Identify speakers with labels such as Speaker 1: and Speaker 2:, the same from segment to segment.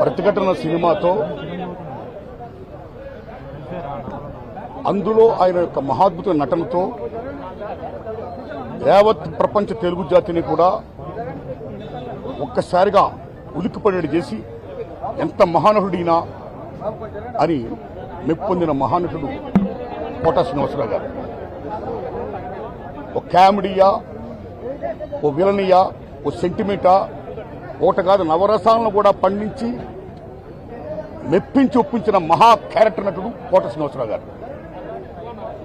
Speaker 1: ప్రతిఘటన సినిమాతో అందులో ఆయన యొక్క మహాద్భుత నటనతో యావత్ ప్రపంచ తెలుగు జాతిని కూడా ఒక్కసారిగా ఉలిక్కిపడేడు చేసి ఎంత మహానటుడినా అని మెప్పొందిన మహానటుడు కోట శ్రీనివాసరావు గారు. ఓ కామెడీయా ఓ విలనియా ఓ సెంటిమెంటా ఓట కాదు నవరసాలను కూడా పండించి మెప్పించి ఒప్పించిన మహా క్యారెక్టర్ నటుడు కోట శ్రీనివాసరావు గారు.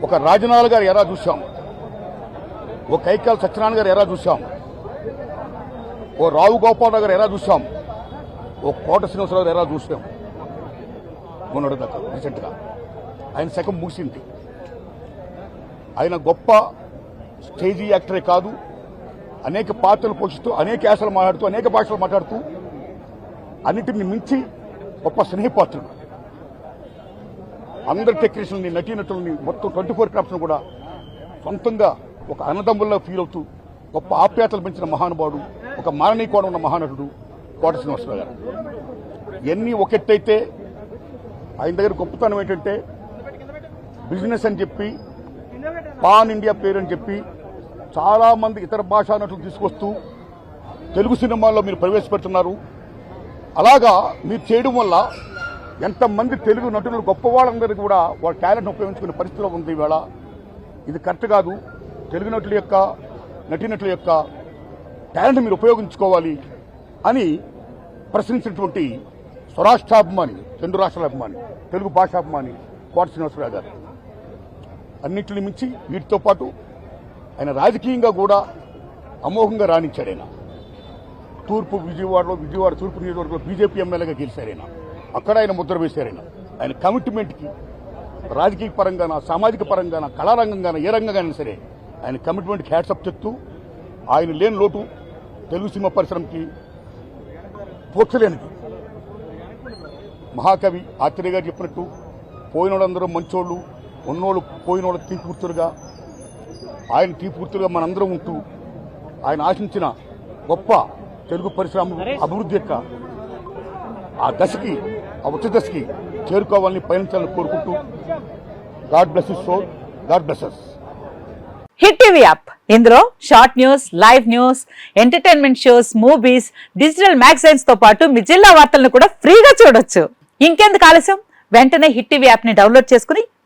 Speaker 1: ఒక రాజనాథ్ గారు ఎలా చూశాం. ఓ కైకాల సత్యనారాయణ గారు ఎలా చూశాం. ఓ రావు గోపాలరావు గారు ఎలా చూశాం. ఓ కోట శ్రీనివాసరావు గారు ఎలా చూసాం మొన్నడు దాకా రీసెంట్గా ఆయన శకం ముగిసింది. ఆయన గొప్ప స్టేజీ యాక్టరే కాదు అనేక పాత్రలు పోషిస్తూ అనేక యాసలు మాట్లాడుతూ అనేక భాషలు మాట్లాడుతూ అన్నిటిని మించి గొప్ప స్నేహపాత్రుడు. అందరి టెక్నీషియన్ని నటీనటుల్ని మొత్తం ట్వంటీ ఫోర్ క్రాఫ్ట్స్ కూడా సొంతంగా ఒక అన్నదమ్ముల్లో ఫీల్ అవుతూ గొప్ప ఆప్యాతలు పెంచిన మహానుభావుడు ఒక మారణీకోణం ఉన్న మహానటుడు కోట శ్రీనివాసరావు గారు. ఎన్ని ఒకెట్టయితే ఆయన దగ్గర గొప్పతనం ఏంటంటే బిజినెస్ అని చెప్పి పాన్ ఇండియా పేరు అని చెప్పి చాలామంది ఇతర భాషా నటులు తీసుకొస్తూ తెలుగు సినిమాల్లో మీరు ప్రవేశపెడుతున్నారు. అలాగా మీరు చేయడం వల్ల ఎంతమంది తెలుగు నటులు గొప్ప వాళ్ళందరికీ కూడా వాళ్ళ టాలెంట్ ఉపయోగించుకునే పరిస్థితిలో ఉంది ఈవేళ. ఇది కరెక్ట్ కాదు. తెలుగు నటుల యొక్క నటీనటుల యొక్క టాలెంట్ మీరు ఉపయోగించుకోవాలి అని ప్రశ్నించినటువంటి స్వరాష్ట్రాభిమాని రెండు రాష్ట్రాల అభిమాని తెలుగు భాషాభిమాని కోట శ్రీనివాసరావు గారు. అన్నింటిని మించి వీటితో పాటు ఆయన రాజకీయంగా కూడా అమోఘంగా రాణించాడు ఆయన. తూర్పు విజయవాడలో విజయవాడ తూర్పు నియోజకవర్గంలో బీజేపీ ఎమ్మెల్యేగా గెలిచారు అక్కడ ఆయన ముద్ర వేశారు ఆయన. కమిట్మెంట్కి రాజకీయ పరంగాన సామాజిక పరంగాన కళారంగంగాన ఏ రంగంగానే సరే ఆయన కమిట్మెంట్కి హ్యాట్సప్ చెప్తూ ఆయన లేని లోటు తెలుగు సినిమా పరిశ్రమకి పోర్చలేనిది మహాకవి ఆత్రేయ గారు చెప్పినట్టు పోయినోళ్ళందరూ మంచోళ్ళు ఉన్నోళ్ళు పోయినోళ్ళు తీర్పుర్తులుగా ఆయన తీర్పుర్తులుగా మనందరం ఉంటూ ఆయన ఆశించిన గొప్ప తెలుగు పరిశ్రమ అభివృద్ధి యొక్క ఆ దశకి ఆ ఉచ్చ దశకి చేరుకోవాలని పయనించాలని కోరుకుంటూ God bless soul God blesses
Speaker 2: Hit TV app. ఇందులో short news live news entertainment shows movies digital మ్యాగజైన్స్తో పాటు మీ జిల్లా వార్తలను కూడా ఫ్రీగా చూడొచ్చు. ఇంకెందుకు ఆలస్యం? వెంటనే హిట్ టీవీ యాప్ని డౌన్లోడ్ చేసుకుని